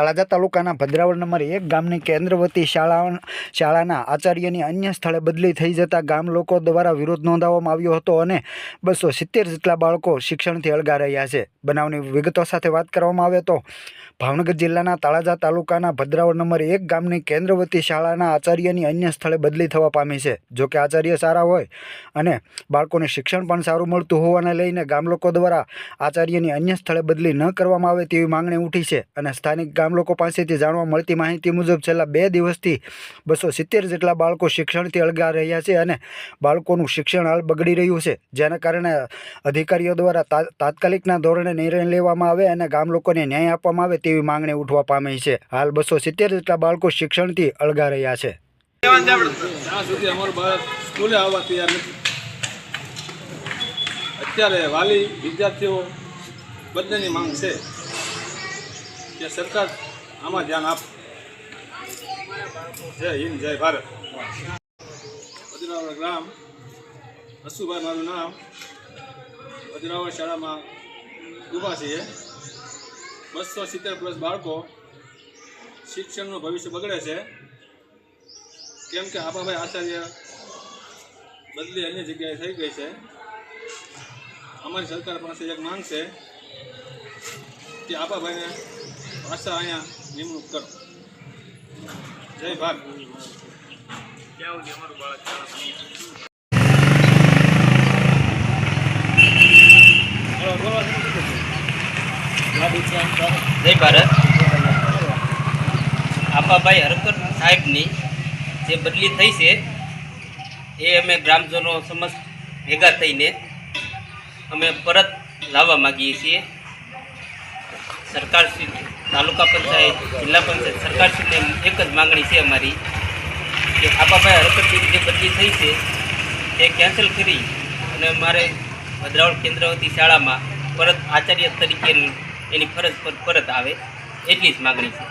તળાજા તાલુકાના ભદ્રાવળ નંબર એક ગામની કેન્દ્રવતી શાળા શાળાના આચાર્યની અન્ય સ્થળે બદલી થઈ જતાં ગામ લોકો દ્વારા વિરોધ નોંધાવવામાં આવ્યો હતો અને બસો સિત્તેર જેટલા બાળકો શિક્ષણથી અળગા રહ્યા છે. બનાવની વિગતો સાથે વાત કરવામાં આવે તો, ભાવનગર જિલ્લાના તળાજા તાલુકાના ભદ્રાવળ નંબર એક ગામની કેન્દ્રવતી શાળાના આચાર્યની અન્ય સ્થળે બદલી થવા પામી છે. જો કે આચાર્ય સારા હોય અને બાળકોને શિક્ષણ પણ સારું મળતું હોવાને લઈને ગામ લોકો દ્વારા આચાર્યની અન્ય સ્થળે બદલી ન કરવામાં આવે તેવી માંગણી ઉઠી છે અને સ્થાનિક ગામ લોકો પાસેથી જાણવા મળતી માહિતી મુજબ છેલ્લા બે દિવસથી બસો સિત્તેર જેટલા બાળકો શિક્ષણથી અળગા રહ્યા છે અને બાળકોનું શિક્ષણ હાલ બગડી રહ્યું છે. જેના કારણે અધિકારીઓ દ્વારા તાત્કાલિકના ધોરણે નિર્ણય લેવામાં આવે અને ગામ લોકોને ન્યાય આપવામાં આવે તેવી માંગણી ઉઠવા પામી છે. હાલ બસો સિત્તેર જેટલા બાળકો શિક્ષણથી અળગા રહ્યા છે. અત્યારે વાલી વિદ્યાર્થીઓ બંનેની માંગ છે. કે સરકાર આમાં ધ્યાન આપ. જય હિન્દ, જય ભારત. વજરાવળ ગ્રામ, હસુભાઈ મારું નામ. વજરાવળ શાળામાં ઊભા છીએ. બસો સિત્તેર પ્લસ બાળકો શિક્ષણનું ભવિષ્ય બગડે છે. કેમ કે આપાભાઈ આચાર્ય બદલી અન્ય જગ્યાએ થઈ ગઈ છે. અમારી સરકાર પાસે એક માંગ છે કે આપાભાઈને પાછા અહીંયા નિમણૂક કરો. જય ભારત જય ભારત. આપાભાઈ હરકત સાહેબની જે બદલી થઈ છે, એ અમે ગ્રામજનો સમસ્ત ભેગા થઈને અમે પરત લાવવા માગીએ છીએ. સરકારશ્રી તાલુકા પંચાયત, જિલ્લા પંચાયત સરકારશ્રીને એક જ માંગણી છે અમારી કે આપાભાઈ હરકતની જે બદલી થઈ છે તે કેન્સલ કરી અને મારે ભદ્રાવળ કેન્દ્રવતી શાળામાં પરત આચાર્ય તરીકે એની ફરજ પર પરત આવે એટલી જ માગણી છે.